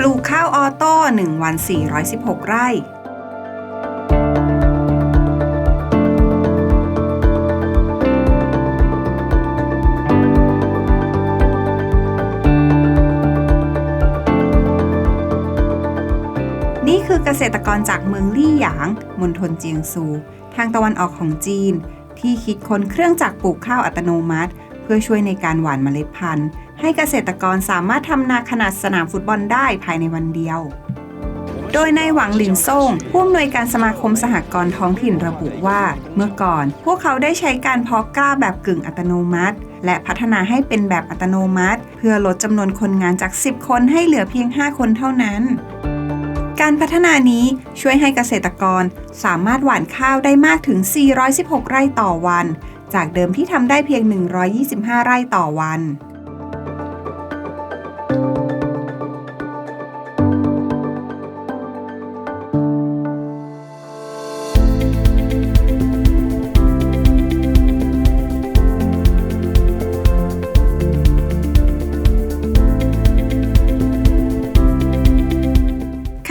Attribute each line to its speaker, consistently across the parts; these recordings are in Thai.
Speaker 1: ปลูกข้าวออโต้ 1 วัน 416 ไร่ นี่คือเกษตรกรจากเมืองลี่หยาง มณฑลเจียงซู ทางตะวันออกของจีน ที่คิดค้นเครื่องจักรปลูกข้าวอัตโนมัติ เพื่อช่วยในการหว่านเมล็ดพันธุ์ ให้เกษตรกรสามารถทำนาขนาดสนามฟุตบอลได้ภายในวันเดียว โดยในายหวังหลินซ่งผู้อำนวยการสมาคมสหกรณ์ท้องถิ่นระบุว่า เมื่อก่อน พวกเขาได้ใช้การเพาะกล้าแบบกึ่งอัตโนมัติ และพัฒนาให้เป็นแบบอัตโนมัติ เพื่อลดจำนวนคนงานจาก 10 คนให้เหลือเพียง 5 คนเท่านั้นการพัฒนานี้ช่วยให้เกษตรกรสามารถหว่านข้าวได้มากถึง 416 ไร่ต่อวัน จากเดิมที่ทำได้เพียง 125 ไร่ต่อวัน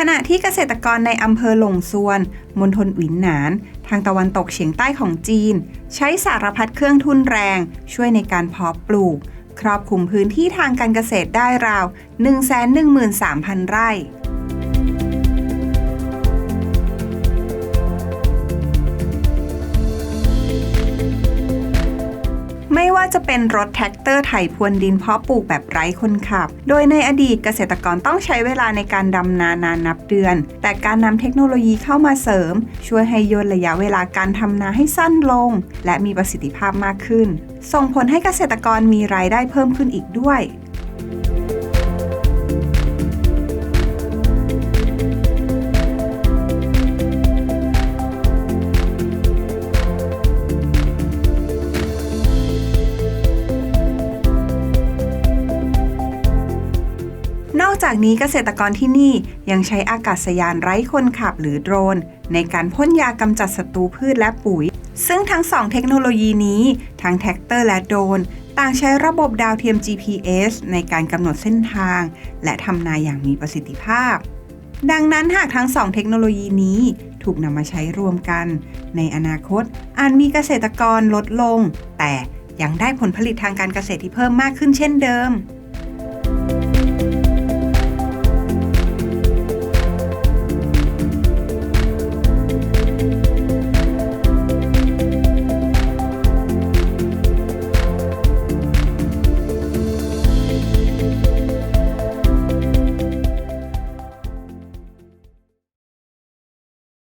Speaker 1: ณะที่เกษตรกรในอำเภอหลงซวนมณฑลหวินหนาน ทางตะวันตกเฉียงใต้ของจีน ใช้สารพัดเครื่องทุนแรง ช่วยในการเพาะปลูก ครอบคลุมพื้นที่ทางการเกษตรได้ราว 113,000 ไร่ ไม่ว่าจะเป็นรถแท็กเตอร์ไถพรวนดินเพาะปลูกแบบไร้คนขับ โดยในอดีตเกษตรกรต้องใช้เวลาในการดำนานานนับเดือน แต่การนำเทคโนโลยีเข้ามาเสริม ช่วยให้ย่นระยะเวลาการทำนาให้สั้นลง และมีประสิทธิภาพมากขึ้น ส่งผลให้เกษตรกรมีรายได้เพิ่มขึ้นอีกด้วย อกจากนี้เกษตรกรที่นี่ยังใช้อากาศยานไร้คนขับหรือโดรน ในการพ่นยากำจัดศัตรูพืชและปุ๋ย ซึ่งทั้งสองเทคโนโลยีนี้ ทั้งแท็กเตอร์และโดรนต่างใช้ระบบดาวเทียม GPS ในการกำหนดเส้นทาง และทำนาอย่างมีประสิทธิภาพ ดังนั้นหากทั้งสองเทคโนโลยีนี้ถูกนำมาใช้รวมกัน ในอนาคตอาจมีเกษตรกรลดลง แต่ยังได้ผลผลิตทางการเกษตรที่เพิ่มมากขึ้นเช่นเดิม